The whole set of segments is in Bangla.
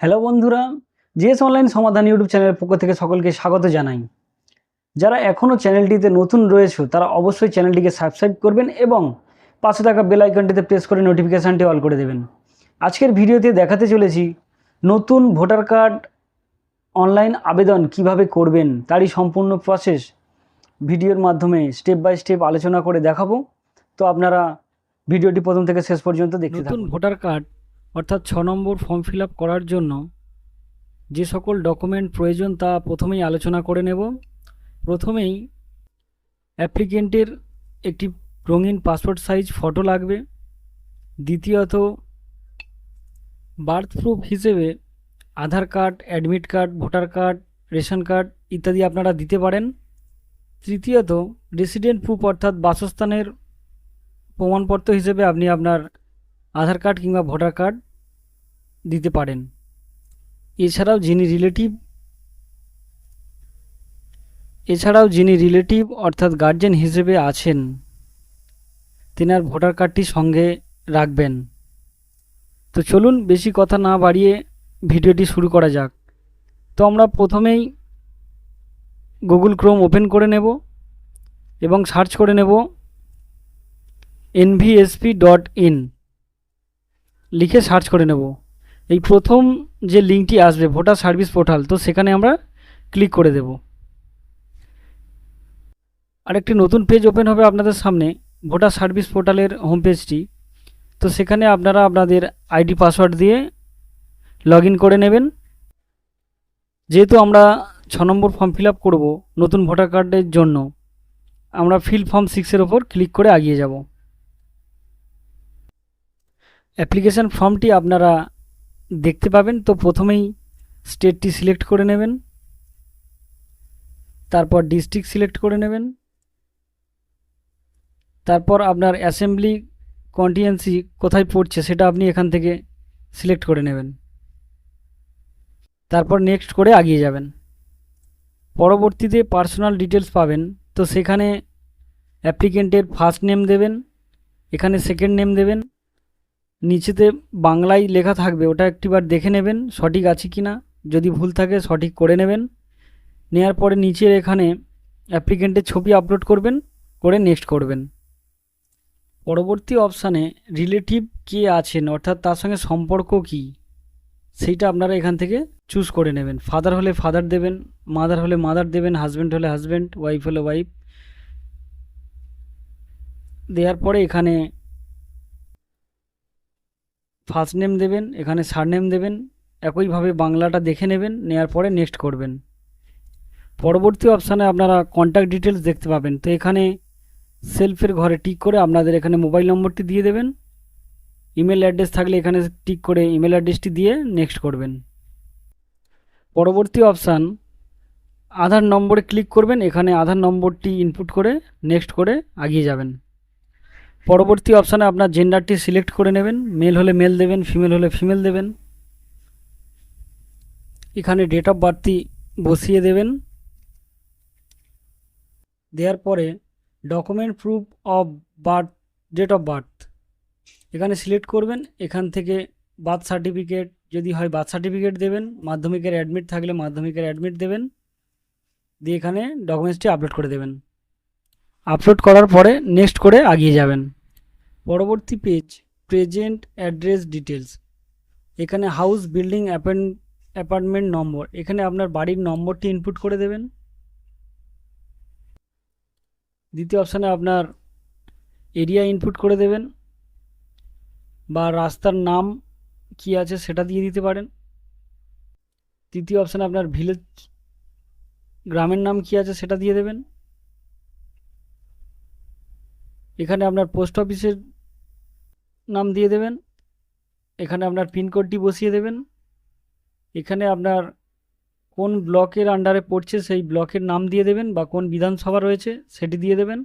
হ্যালো বন্ধুরা জিএস অনলাইন সমাধান ইউটিউব চ্যানেলের পক্ষ থেকে সকলকে স্বাগত জানাই। যারা এখনও চ্যানেলটিতে নতুন রয়েছে তারা অবশ্যই চ্যানেলটিকে সাবস্ক্রাইব করবেন এবং পাশে থাকা বেল আইকনটিতে প্রেস করে নোটিফিকেশানটি অল করে দেবেন। আজকের ভিডিওতে দেখাতে চলেছি নতুন ভোটার কার্ড অনলাইন আবেদন কীভাবে করবেন তারই সম্পূর্ণ প্রসেস ভিডিওর মাধ্যমে স্টেপ বাই স্টেপ আলোচনা করে দেখাবো। তো আপনারা ভিডিওটি প্রথম থেকে শেষ পর্যন্ত দেখতে থাকুন। ভোটার কার্ড অর্থাৎ ছ নম্বর ফর্ম ফিল করার জন্য যে সকল ডকুমেন্ট প্রয়োজন তা প্রথমেই আলোচনা করে নেব। প্রথমেই অ্যাপ্লিকেন্টের একটি রঙিন পাসপোর্ট সাইজ ফটো লাগবে। দ্বিতীয়ত বার্থ প্রুফ হিসেবে Aadhaar card admit card voter card ration card ইত্যাদি আপনারা দিতে পারেন। তৃতীয়ত রেসিডেন্ট প্রুফ অর্থাৎ বাসস্থানের প্রমাণপত্র হিসেবে আপনি আপনার আধার কার্ড কিংবা ভোটার কার্ড দিতে পারেন। এছাড়াও যিনি রিলেটিভ এছাড়াও যিনি রিলেটিভ অর্থাৎ গার্জেন হিসেবে আছেন, তেনার ভোটার কার্ডটি সঙ্গে রাখবেন। তো চলুন বেশি কথা না বাড়িয়ে ভিডিওটি শুরু করা যাক। তো আমরা প্রথমেই গুগল ক্রোম ওপেন করে নেব এবং সার্চ করে নেব এনভিএসপি ডট ইন লিখে সার্চ করে নেব। এই প্রথম যে লিঙ্কটি আসবে ভোটার সার্ভিস পোর্টাল তো সেখানে আমরা ক্লিক করে দেব। আরেকটি নতুন পেজ ওপেন হবে আপনাদের সামনে ভোটার সার্ভিস পোর্টালের হোম পেজটি তো সেখানে আপনারা আপনাদের আইডি পাসওয়ার্ড দিয়ে লগ করে নেবেন। যেহেতু আমরা ছ নম্বর ফর্ম ফিল আপ করব নতুন ভোটার কার্ডের জন্য, আমরা ফিল ফর্ম সিক্সের ওপর ক্লিক করে এগিয়ে যাব। অ্যাপ্লিকেশান ফর্মটি আপনারা দেখতে পাবেন। তো প্রথমেই স্টেটটি সিলেক্ট করে নেবেন। তারপর ডিস্ট্রিক্ট সিলেক্ট করে নেবেন। তারপর আপনার অ্যাসেম্বলি কন্টিয়েন্সি কোথায় পড়ছে সেটা আপনি এখান থেকে সিলেক্ট করে নেবেন। তারপর নেক্সট করে এগিয়ে যাবেন। পরবর্তীতে পার্সোনাল ডিটেলস পাবেন। তো সেখানে অ্যাপ্লিকেন্টের ফার্স্ট নেম দেবেন। এখানে সেকেন্ড নেম দেবেন। নিচেতে বাংলায় লেখা থাকবে, ওটা একটিবার দেখে নেবেন সঠিক আছে কি না যদি ভুল থাকে, সঠিক করে নেবেন। নেওয়ার পরে নিচের এখানে অ্যাপ্লিকেন্টের ছবি আপলোড করবেন, করে নেক্সট করবেন। পরবর্তী অপশানে রিলেটিভ কে আছেন, অর্থাৎ তার সঙ্গে সম্পর্ক কি, সেইটা আপনারা এখান থেকে চুজ করে নেবেন। ফাদার হলে ফাদার দেবেন মাদার হলে মাদার দেবেন হাজব্যান্ড হলে হাজব্যান্ড ওয়াইফ হলে ওয়াইফ দেওয়ার পরে এখানে ফার্স্ট নেম দেবেন, এখানে সার নেম দেবেন, একইভাবে বাংলাটা দেখে নেবেন, নেয়ার পরে নেক্সট করবেন। পরবর্তী অপশানে আপনারা কন্ট্যাক্ট ডিটেলস দেখতে পাবেন। তো এখানে সেলফের ঘরে টিক করে আপনাদের এখানে মোবাইল নম্বরটি দিয়ে দেবেন। ইমেল অ্যাড্রেস থাকলে এখানে টিক করে ইমেল অ্যাড্রেসটি দিয়ে নেক্সট করবেন। পরবর্তী অপশান, আধার নম্বরে ক্লিক করবেন, এখানে আধার নম্বরটি ইনপুট করে নেক্সট করে এগিয়ে যাবেন। পরবর্তী অপশানে আপনার জেন্ডারটি সিলেক্ট করে নেবেন। মেল হলে মেল দেবেন ফিমেল হলে ফিমেল দেবেন। এখানে ডেট অফ বার্থটি বসিয়ে দেবেন। দেওয়ার পরে document proof of birth date of birth এখানে সিলেক্ট করবেন। এখান থেকে বার্থ সার্টিফিকেট যদি হয় বার্থ সার্টিফিকেট দেবেন। মাধ্যমিকের অ্যাডমিট থাকলে মাধ্যমিকের অ্যাডমিট দেবেন। দিয়ে এখানে ডকুমেন্টসটি আপলোড করে দেবেন। আপলোড করার পরে নেক্সট করে এগিয়ে যাবেন। পরবর্তী পেজ প্রেজেন্ট অ্যাড্রেস ডিটেলস এখানে হাউস বিল্ডিং অ্যাপার্টমেন্ট নম্বর এখানে আপনার বাড়ির নম্বরটি ইনপুট করে দেবেন। দ্বিতীয় অপশানে আপনার এরিয়া ইনপুট করে দেবেন বা রাস্তার নাম কি আছে সেটা দিয়ে দিতে পারেন। তৃতীয় অপশানে আপনার ভিলেজ গ্রামের নাম কি আছে সেটা দিয়ে দেবেন। এখানে আপনার পোস্ট অফিসের নাম দিয়ে দেবেন। এখানে আপনার পিনকোডটি বসিয়ে দেবেন। এখানে আপনার কোন ব্লকের আন্ডারে পড়ছে সেই ব্লকের নাম দিয়ে দেবেন বা কোন বিধানসভা রয়েছে সেটি দিয়ে দেবেন।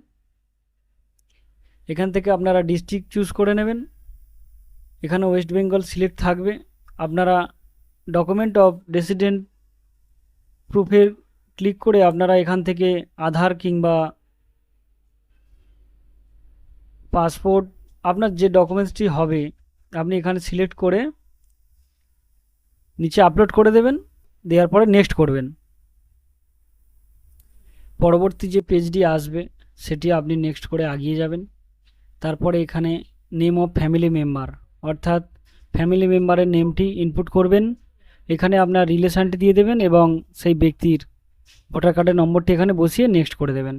এখান থেকে আপনারা ডিস্ট্রিক্ট চুজ করে নেবেন। এখানে ওয়েস্ট বেঙ্গল সিলেক্ট থাকবে। আপনারা ডকুমেন্ট অফ রেসিডেন্ট প্রুফের ক্লিক করে আপনারা এখান থেকে আধার কিংবা পাসপোর্ট আপনার যে ডকুমেন্টসটি হবে, আপনি এখানে সিলেক্ট করে নিচে আপলোড করে দেবেন, দেওয়ার পরে নেক্সট করবেন। পরবর্তী যে পেজটি আসবে, সেটি আপনি নেক্সট করে আগিয়ে যাবেন। তারপরে এখানে নেম অফ ফ্যামিলি মেম্বার অর্থাৎ ফ্যামিলি মেম্বারের নেমটি ইনপুট করবেন। এখানে আপনার রিলেশানটি দিয়ে দেবেন এবং সেই ব্যক্তির ভোটার কার্ডের নম্বরটি এখানে বসিয়ে নেক্সট করে দেবেন।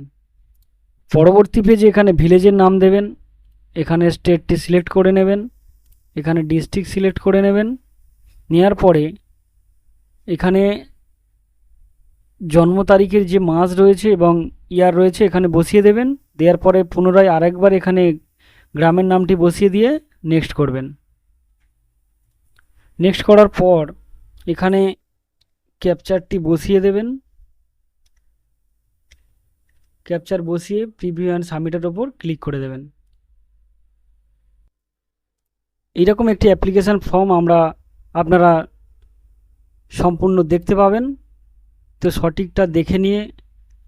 পরবর্তী পেজে এখানে ভিলেজের নাম দেবেন। এখানে স্টেটটি সিলেক্ট করে নেবেন, এখানে ডিস্ট্রিক্ট সিলেক্ট করে নেবেন নেওয়ার পরে এখানে জন্ম তারিখের যে মাস রয়েছে এবং ইয়ার রয়েছে এখানে বসিয়ে দেবেন, দেওয়ার পরে পুনরায় আরেকবার এখানে গ্রামের নামটি বসিয়ে দিয়ে নেক্সট করবেন। নেক্সট করার পর এখানে ক্যাপচারটি বসিয়ে দেবেন। ক্যাপচার বসিয়ে প্রিভিউ অ্যান্ড সাবমিটের ওপর ক্লিক করে দেবেন। এইরকম একটি অ্যাপ্লিকেশান ফর্ম আমরা আপনারা সম্পূর্ণ দেখতে পাবেন। তো সঠিকটা দেখে নিয়ে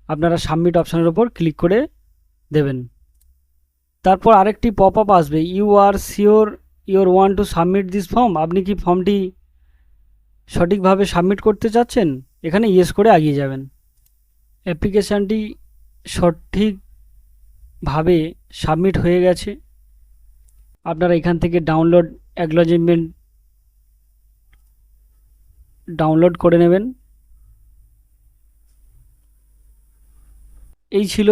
আপনারা সাবমিট অপশানের ওপর ক্লিক করে দেবেন। তারপর আরেকটি পপ আপ আসবে। You are sure you want to submit this form আপনি কি ফর্মটি সঠিকভাবে সাবমিট করতে চাচ্ছেন? এখানে ইয়েস করে এগিয়ে যাবেন। অ্যাপ্লিকেশানটি সঠিকভাবে সাবমিট হয়ে গেছে। আপনারা এখান থেকে ডাউনলোড অ্যাকনোলেজমেন্ট ডাউনলোড করে নেবেন। এই ছিল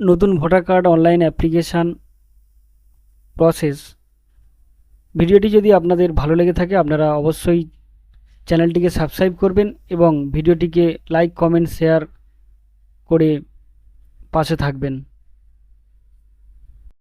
নতুন voter card online application process ভিডিওটি যদি আপনাদের ভালো লেগে থাকে, আপনারা অবশ্যই চ্যানেলটিকে সাবস্ক্রাইব করবেন এবং ভিডিওটিকে লাইক কমেন্ট শেয়ার করে পাশে থাকবেন।